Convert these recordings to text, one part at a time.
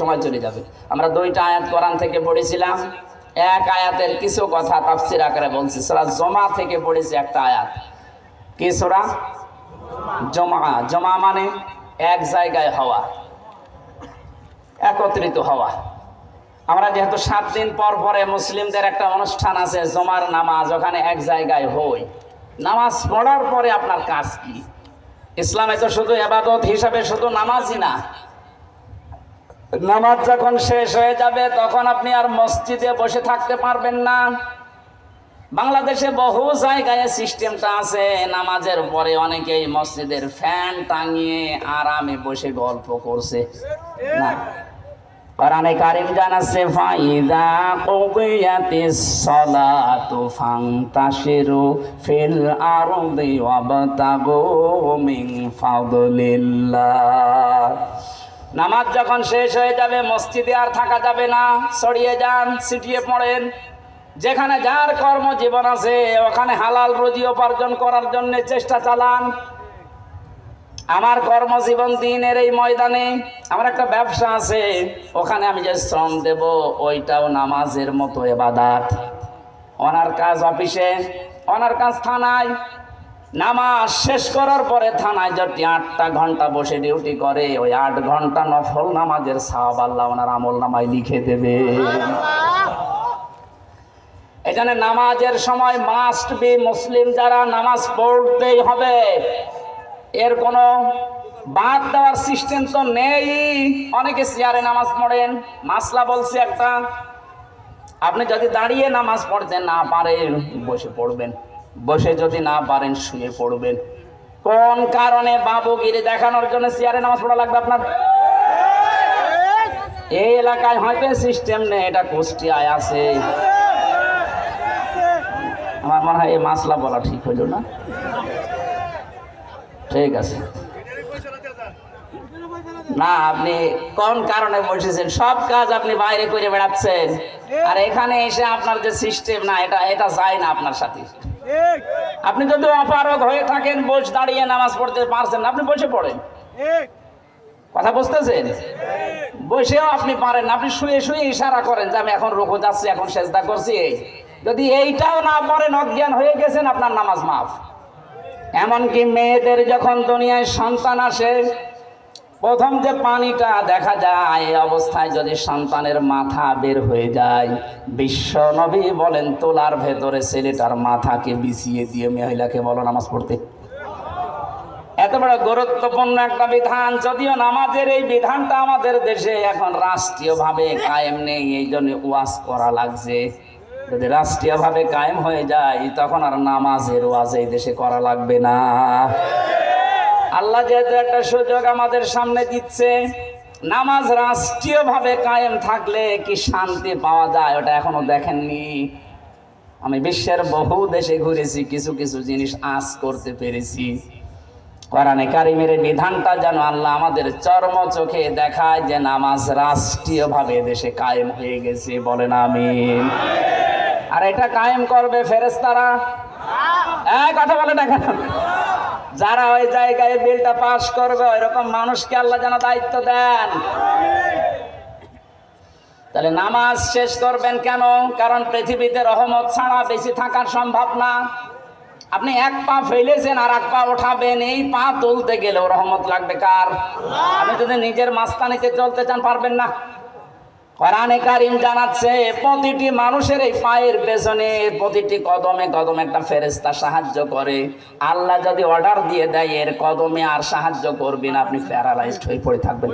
সময় চলে যাবে। আমরা দুইটা আয়াত কোরআন থেকে পড়েছিলাম। এক আয়াতের কিছু কথা তাফসির আকারে বলছি। সূরা জমা থেকে পড়েছি একটা আয়াত। কি সূরা? জমা। জমা মানে এক জায়গায় হওয়া, একত্রিত হওয়া। আমরা যেহেতু সাত দিন পর পরে মুসলিমদের একটা অনুষ্ঠান আছে, জমার নামাজ, ওখানে এক জায়গায় হই। নামাজ পড়ার পরে আপনার কাজ কি? ইসলামে তো শুধু এবাদত হিসাবে শুধু নামাজই না নামাজ যখন শেষ হয়ে যাবে, তখন আপনি আর মসজিদে বসে থাকতে পারবেন না। বাংলাদেশে বহু জায়গায় সিস্টেমটা আছে। নামাজের পরে অনেকেই মসজিদের ফ্যান টাঙিয়ে আরামে বসে গল্প করছে। না। কারিম জানাচ্ছে, ফাইদা কুবিয়াতিস সালাতু ফান্তাশিরু ফিল আরদি ওয়াবতাগু মিন ফাদলিল্লাহ। নামাজ যখন শেষ হয়ে যাবে, মসজিদে আর থাকা যাবে না। ছড়িয়ে যান, ছিটিয়ে পড়েন। যেখানে যার কর্মজীবন আছে, ওখানে হালাল রুজি উপার্জন করার জন্য চেষ্টা চালান। আমার কর্মজীবন দিনের এই ময়দানে আমার একটা ব্যবসা আছে, ওখানে আমি যে শ্রম দেব, ওইটাও নামাজের মতো এবাদাত। ওনার কাজ অফিসে, ওনার কাজ থানায় নামাজ শেষ করার পরে থানায় যদি আটটা ঘণ্টা বসে ডিউটি করে, ওই আট ঘণ্টা নফল নামাজের সাহাব আল্লাহ ওনার আমল নামায় লিখে দেবে। এখানে নামাজের সময় মাস্ট বি মুসলিম যারা নামাজ পড়তেই হবে। এর কোনো বাদ দেওয়ার সিস্টেম তো নেই। অনেকে চেয়ারে নামাজ পড়েন। মাসলা বলছি একটা, আপনি যদি দাঁড়িয়ে নামাজ পড়তে না পারেন, বসে পড়বেন। বসে যদি না পারেন শুয়ে পড়বেন। কোন কারণে বাবুগিরি দেখানোর জন্য চেয়ারে নামাজ পড়া লাগবে আপনার? এই এলাকায় হয়তো সিস্টেম নেই, এটা কুষ্টিয়ায় আছে। আমার মনে হয় এই মাসলা বলা ঠিক হইল না। ঠিক আছে। না, আপনি কোন কারণে বসেছেন? সব কাজ আপনি বাইরে করে বেড়াচ্ছেন। আর এখানে এসে আপনার যে সিস্টেম না, এটা এটা যায় না আপনার সাথে। আপনি যদি অপারগ হয়ে থাকেন বস দাঁড়িয়ে নামাজ পড়তে পারছেন না আপনি বসে পড়েন। কথা বুঝতেছেন? বসেও আপনি পারেন আপনি শুয়ে শুয়ে ইশারা করেন যে আমি এখন রুকু যাচ্ছি এখন সেজদা করছি যদি এইটাও না পারেন অজ্ঞান হয়ে গেছেন আপনার নামাজ মাফ। এমনকি মেয়েদের যখন দুনিয়ায় সন্তান আসে প্রথম যে পানিটা দেখা যায়, এই অবস্থায় যদি সন্তানের মাথা বের হয়ে যায়, বিশ্ব নবী বলেন, তোলার ভেতরে ছেলেটার মাথাকে বিছিয়ে দিয়ে মহিলাকে বলো নামাজ পড়তে। এত বড় গুরুত্বপূর্ণ একটা বিধান। যদিও নামাজের এই বিধানটা আমাদের দেশে এখন রাষ্ট্রীয়ভাবে কায়েম নেই, এই জন্য ওয়াজ করা লাগছে। যদি রাষ্ট্রীয়ভাবে কায়েম হয়ে যায়, তখন আর নামাজের ওয়াজ এই দেশে করা লাগবে না। আল্লাহ যেহেতু একটা সুযোগ আমাদের সামনে দিচ্ছে, নামাজ রাষ্ট্রীয়ভাবে কায়েম থাকলে কি শান্তি পাওয়া যায় ওটা এখনও দেখেননি? আমি বিশ্বের বহু দেশে ঘুরেছি, কিছু কিছু জিনিস আজ করতে পেরেছি। কোরআনে কারিমের বিধানটা যেন আল্লাহ আমাদের চর্ম চোখে দেখায় যে নামাজ রাষ্ট্রীয়ভাবে দেশে কায়েম হয়ে গেছে, বলেন আমি আর এটা কায়েম করবে ফেরেস্তারা এই কথা বলে দেখেন। যারা ওই জায়গায় বিলটা পাশ করবে এরকম মানুষকে আল্লাহ যেন দায়িত্ব দেন। তাহলে নামাজ শেষ করবেন কেন? কারণ পৃথিবীতে রহমত ছাড়া বেশি থাকার সম্ভব না। আপনি এক পা ফেলেছেন আর এক পা ওঠাবেন, এই পা তুলতে গেলেও রহমত লাগবে কার? আপনি যদি নিজের মাস্তানিতে চলতে চান, পারবেন না। কোরআনে কারিম জানাচ্ছে প্রতিটি মানুষের এই পায়ের পেছনে প্রতিটি কদমে কদমে একটা ফেরেস্তা সাহায্য করে। আল্লাহ যদি অর্ডার দিয়ে দেয় এর কদমে আর সাহায্য করবেন আপনি প্যারালাইজড হয়ে পড়ে থাকবেন।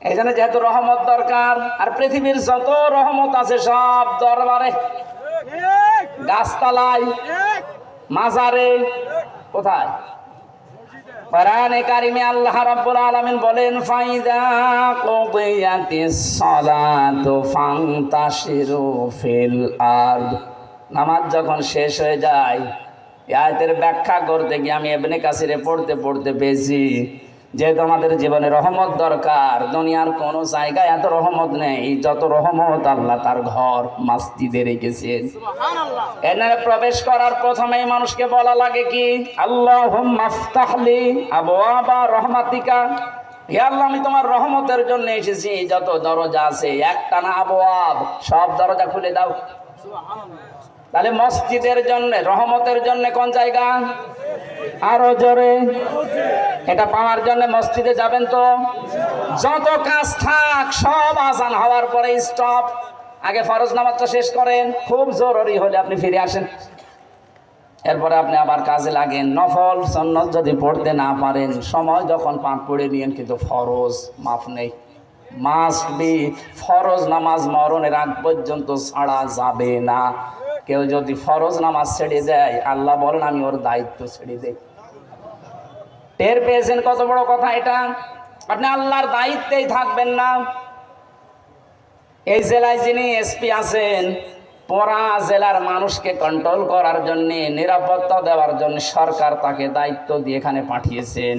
এই জন্য যেহেতু রহমত দরকার আর পৃথিবীর যত রহমত আছে সব দরবারে গাছতলায় মাজারে কোথায়? কোরআনে কারিমে আল্লাহ রাব্বুল আলামিন বলেন ফাইদা কুদিয়াতিস সালাতু ফান্তাশিরু ফিল আরদ। নামাজ যখন শেষ হয়ে যায় আয়াতের ব্যাখ্যা করতে গিয়ে আমি এবনে কাসিরে পড়তে পড়তে পেয়েছি যেহেতু আমাদের জীবনে রহমত দরকার দুনিয়ার কোনো জায়গায় এত রহমত নেই যত রহমত আল্লাহ তার ঘর মাস্তিদে রেখেছেন। এখানে প্রবেশ করার প্রথমেই মানুষকে বলা লাগে কি? আল্লাহ মাফতাহলি রহমাতিকা। হে আল্লাহ আমি তোমার রহমতের জন্য এসেছি যত দরজা আছে একটা না আবহাব সব দরজা খুলে দাও। তাহলে মসজিদের জন্য, রহমতের জন্য কোন জায়গা? আরও জোরে। এটা পাওয়ার জন্য মসজিদে যাবেন তো। যত কাজ থাক, সব আজান হওয়ার পরে স্টপ আগে ফরজ নামাজটা শেষ করেন। খুব জরুরি হলে আপনি ফিরে আসেন। এরপরে আপনি আবার কাজে লাগেন। নফল, সন্ন্যত যদি পড়তে না পারেন, সময় যখন পাঠ পড়ে নিয়েন, কিন্তু ফরজ মাফ নেই। মাস্ট বি, ফরজ নামাজ মরণের আগ পর্যন্ত ছাড়া যাবে না। কেউ যদি ফরজ নামাজ ছেড়ে দেয়, আল্লাহ বলেন, আমি ওর দায়িত্ব ছেড়ে দেই। টের পেয়েছেন কত বড় কথা এটা? আপনি আল্লাহর দায়িত্বেই থাকবেন না। এই জেলায় যিনি এসপি আছেন, পরা জেলার মানুষকে কন্ট্রোল করার জন্য, নিরাপত্তা দেওয়ার জন্য সরকার তাকে দায়িত্ব দিয়ে এখানে পাঠিয়েছেন।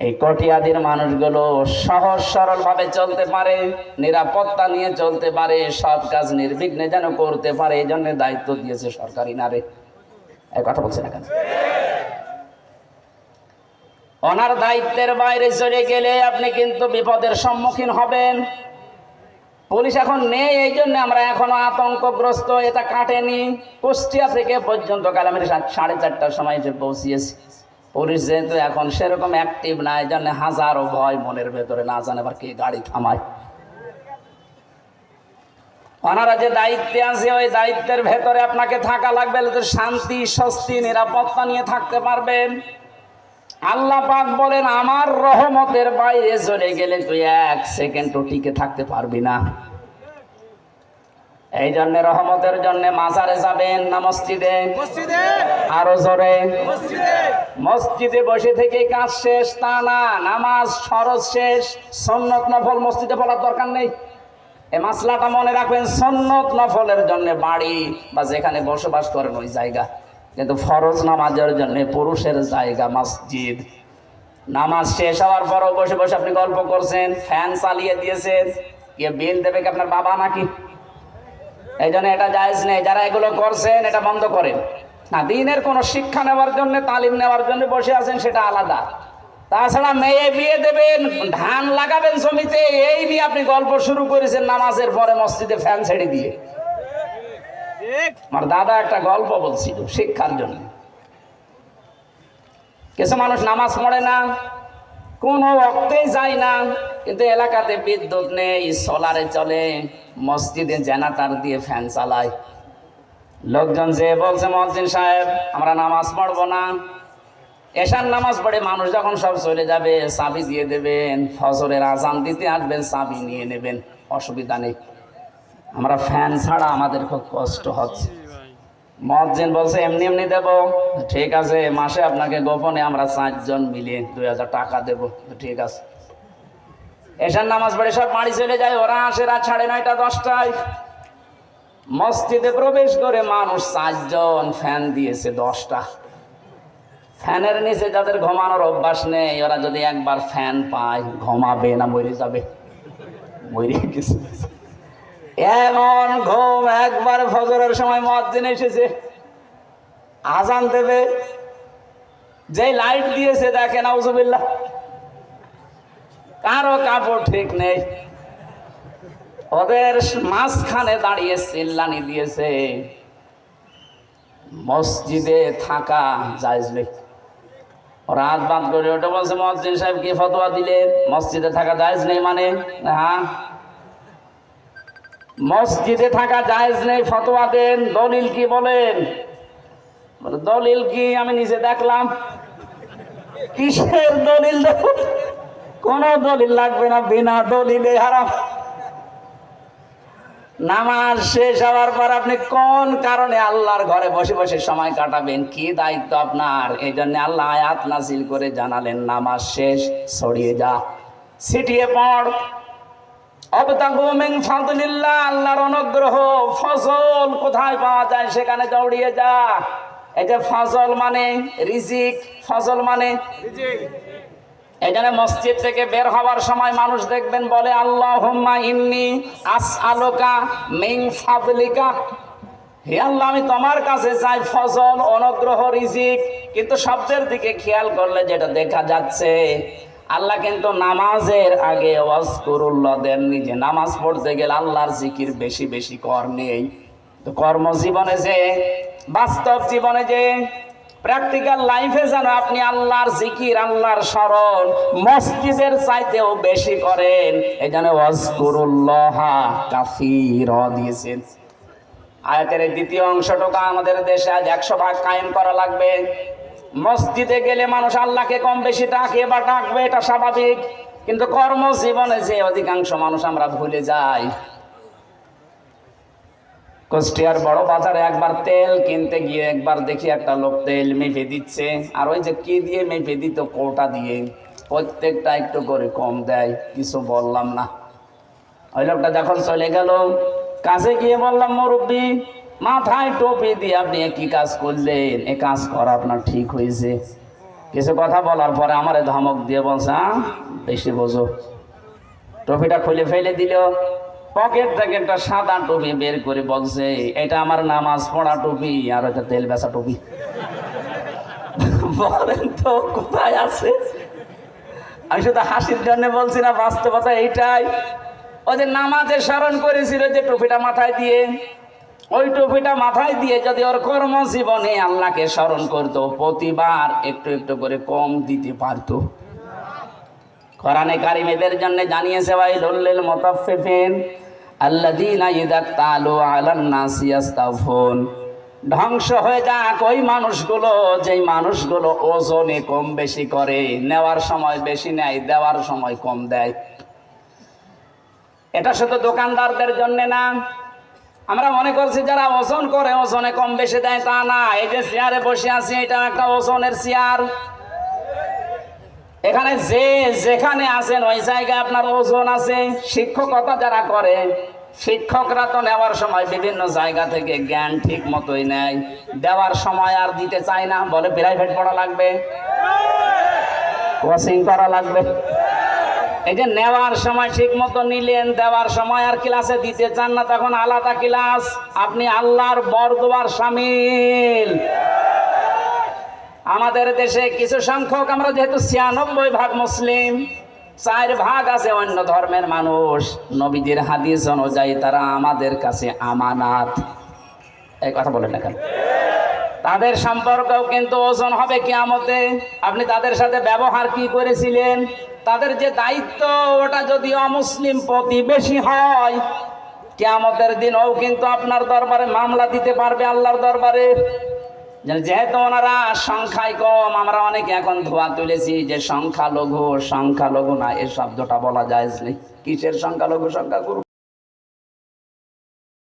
এই কটিয়াদির মানুষগুলো সহজ সরল ভাবে চলতে পারে, নিরাপত্তা নিয়ে চলতে পারে সব কাজ নির্বিঘ্নে যেন করতে পারে, এই জন্য দায়িত্ব দিয়েছে সরকারি নারে। কথা বলছে না ওনার দায়িত্বের বাইরে চলে গেলে আপনি কিন্তু বিপদের সম্মুখীন হবেন। পুলিশ এখন নেই, এই জন্য আমরা এখনও আতঙ্কগ্রস্ত, এটা কাটেনি। কুষ্টিয়া থেকে পর্যন্ত কাল আমি সাড়ে চারটার সময় এসে পৌঁছিয়েছি। পুলিশ যেহেতু এখন সেরকম অ্যাক্টিভ নাই জন্য হাজারো ভয় মনের ভেতরে না জানে আবার কে গাড়ি থামায়। ওনারা যে দায়িত্বে আছে ওই দায়িত্বের ভেতরে আপনাকে থাকা লাগবে শান্তি স্বস্তি নিরাপত্তা নিয়ে থাকতে পারবেন। আল্লাহ পাক বলেন আমার রহমতের বাইরে চলে গেলে তুই এক সেকেন্ডও টিকে থাকতে পারবি না। এই জন্য রহমতের জন্য মাজারে যাবেন না মসজিদে? মসজিদে। আরও জোরে। মসজিদে। মসজিদে বসে থেকে কাজ শেষ, তা না, নামাজ, ফরজ শেষ, সন্নত নফল মসজিদে বলার দরকার নেই। এই মাসলাটা মনে রাখবেন, সন্নত নফলের জন্য বাড়ি বা যেখানে বসবাস করেন ওই জায়গা। কিন্তু ফরজ নামাজের জন্য পুরুষের জায়গা মসজিদ। নামাজ শেষ হওয়ার পরও বসে বসে আপনি গল্প করছেন, ফ্যান চালিয়ে দিয়েছেন কে বিল দেবে কি আপনার বাবা নাকি? এই জন্য এটা জায়েজ নেই, যারা এগুলো করছেন, এটা বন্ধ করেন। না, দিনের কোনো শিক্ষা নেওয়ার জন্য, তালিম নেওয়ার জন্য বসে আছেন, সেটা আলাদা। তাছাড়া মেয়ে বিয়ে দেবেন, ধান লাগাবেন জমিতে, এই নিয়ে আপনি গল্প শুরু করেছেন নামাজের পরে মসজিদে ফ্যান ছেড়ে দিয়ে। আমার দাদা একটা গল্প বলছিল শিক্ষার জন্য। কিছু মানুষ নামাজ পড়ে না, কোনো অক্তেই যায় না, কিন্তু এলাকাতে বিদ্যুৎ নেই, সোলারে চলে, মসজিদে জেনাতার দিয়ে ফ্যান চালায়। লোকজন যে বলছে মসজিদ সাহেব, আমরা নামাজ পড়ব না। এশার নামাজ পড়ে মানুষ যখন সব চলে যাবে, চাবি দিয়ে দেবেন, ফজরের আজান দিতে আসবেন, চাবি নিয়ে নেবেন, অসুবিধা নেই। আমরা ফ্যান ছাড়া আমাদের খুব কষ্ট হচ্ছে। মজ্জিন বলছে, এমনি এমনি দেব। ঠিক আছে, মাসে আপনাকে গোপনে আমরা চারজন মিলে দুই হাজার টাকা দেব। ঠিক আছে। এসার নামাজ পড়ে সব বাড়ি চলে যায়, ওরা আসে রাত সাড়ে নয়টা, দশটায়। মসজিদে প্রবেশ করে মানুষ চারজন ফ্যান দিয়েছে দশটা। ফ্যানের নিচে যাদের ঘুমানোর অভ্যাস নেই, ওরা যদি একবার ফ্যান পায়, ঘুমাবে না, মরে যাবে। মরে গেছে। এমন ঘুম একবার ফজরের সময় মজ্জিন এসেছে। আজান দেবে। যে লাইট দিয়েছে দেখে নাউজুবিল্লাহ। কারও কাপড় ঠিক নেই। ওদের মাঝখানে দাঁড়িয়ে চিল্লানি দিয়েছে। মসজিদে থাকা জায়জ নেই হাত বাদ করে ওটা বলছে মসজিদ সাহেব কি ফতোয়া দিলে? মসজিদে থাকা জায়জ নেই মানে? হ্যাঁ। মসজিদে থাকা জায়েজ নেই ফতোয়া দেন। দলিল কি বলেন? বলে, দলিল কি আমি নিজে দেখলাম? কিসের দলিল কোন দলিল লাগবে না বিনা দলিলে হারাম। নামাজ শেষ হওয়ার পর আপনি কোন কারণে আল্লাহর ঘরে বসে বসে সময় কাটাবেন? কি দায়িত্ব আপনার? এই জন্য আল্লাহ আয়াত নাসিল করে জানালেন, নামাজ শেষ ছড়িয়ে যা, ছিটিয়ে পড়। আল্লাহর অনুগ্রহ, ফজল কোথায় পাওয়া যায় সেখানে দৌড়িয়ে যা। এই যে ফজল মানে রিজিক, ফজল মানে জি জন্য মসজিদ থেকে বের হওয়ার সময় মানুষ দেখবেন বলে আল্লাহ ইন্নি আস আলোকা মিং ফাদলিকা। হে আল্লাহ, আমি তোমার কাছে চাই ফজল, অনুগ্রহ, রিজিক। কিন্তু শব্দের দিকে খেয়াল করলে যেটা দেখা যাচ্ছে, আল্লাহ কিন্তু নামাজের আগে ওয়াজকুরুল্লাহ দেননি যে নামাজ পড়তে গেলে আল্লাহর জিকির বেশি বেশি কর নেই। তো কর্মজীবনে যে, বাস্তব জীবনে যে প্র্যাকটিক্যাল লাইফে যেন আপনি আল্লাহর জিকির, আল্লাহর স্মরণ মসজিদের চাইতেও বেশি করেন। এই জন্য ওয়াজকুরুল্লাহ কাফির দিয়েছেন। আয়াতের দ্বিতীয় অংশটুকু আমাদের দেশে আজ একশো ভাগ কায়েম করা লাগবে। মসজিদে গেলে মানুষ আল্লাহকে কম বেশি ডাকে বা ডাকবে, এটা স্বাভাবিক। কিন্তু কর্মজীবনে যে অধিকাংশ মানুষ আমরা ভুলে যাই। কুষ্টিয়ার বড় বাজারে একবার তেল কিনতে গিয়ে একবার দেখি একটা লোক তেল মেপে দিচ্ছে। আর ওই যে কি দিয়ে মেপে দিত কোটা দিয়ে প্রত্যেকটা একটু করে কম দেয় কিছু বললাম না। ওই লোকটা যখন চলে গেল কাছে গিয়ে বললাম মুরব্বী মাথায় টুপি দিয়ে আপনি কি কাজ করলেন এ কাজ করা আপনার ঠিক হয়েছে। কিছু কথা বলার পরে আমারে ধমক দিয়ে বলছে "আহ, বেশি বোঝো। টুপিটা খুলে ফেলে দিল। পকেট থেকে একটা সাদা টুপি বের করে বলছে, এটা আমার নামাজ পড়া টুপি আর একটা তেল বেচা টুপি। বলেন তো, কোথায় আছে? আমি শুধু হাসির জন্য বলছি না, বাস্তবতা এইটাই। ওই যে নামাজে স্মরণ করেছিল যে টুপিটা মাথায় দিয়ে, ওই টুপিটা মাথায় দিয়ে যদি ওর কর্মজীবনে আল্লাহকে স্মরণ করতো, প্রতিবার একটু একটু করে কম দিতে পারতো। কোরআনে কারিমেদের জন্য জানিয়েছে ভাই লল্লিল মুতাফফিফিন। আল্লাযীনা ইযা তালু আলান ধ্বংস হয়ে যাক ওই মানুষগুলো, যেই মানুষগুলো ওজনে কম বেশি করে, নেওয়ার সময় বেশি নেয়, দেওয়ার সময় কম দেয়। এটা শুধু দোকানদারদের জন্য না, আমরা মনে করছি যারা ওজন করে, ওজনে কম বেশি দেয় তা না। এই যে চেয়ারে বসে আছি, এটা একটা ওজনের চেয়ার এখানে যে যেখানে আছেন, ওই জায়গায় আপনার ওজন আছে। শিক্ষকতা যারা করে, শিক্ষকরা তো নেওয়ার সময় বিভিন্ন জায়গা থেকে জ্ঞান ঠিক মতোই নেয়। দেওয়ার সময় আর দিতে চায় না, বলে প্রাইভেট পড়া লাগবে। কোচিং করা লাগবে। এই যে নেওয়ার সময় ঠিক মতো নিলেন, দেওয়ার সময় আর ক্লাসে দিতে চান না, তখন আলাদা ক্লাস আপনি আল্লাহর বরদোয়ার সামিল। আমাদের দেশে কিছু সংখ্যক, আমরা যেহেতু ছিয়ানব্বই ভাগ মুসলিম, চার ভাগ আছে অন্য ধর্মের মানুষ। নবীদের হাদিস অনুযায়ী তারা আমাদের কাছে আমানাত। এই কথা বলেন না কেন? তাদের সম্পর্কেও কিন্তু ওজন হবে কিয়ামতে। আপনি তাদের সাথে ব্যবহার কি করেছিলেন? তাদের যে দায়িত্ব, ওটা যদি অমুসলিম প্রতিবেশী হয়, কিয়ামতের দিনও কিন্তু আপনার দরবারে মামলা দিতে পারবে আল্লাহর দরবারে। যেহেতু ওনারা সংখ্যায় কম, আমরা অনেকে এখন ধোয়া তুলেছি যে সংখ্যালঘু সংখ্যালঘু না, এ শব্দটা বলা যায় কিসের সংখ্যালঘু, সংখ্যাগুরু?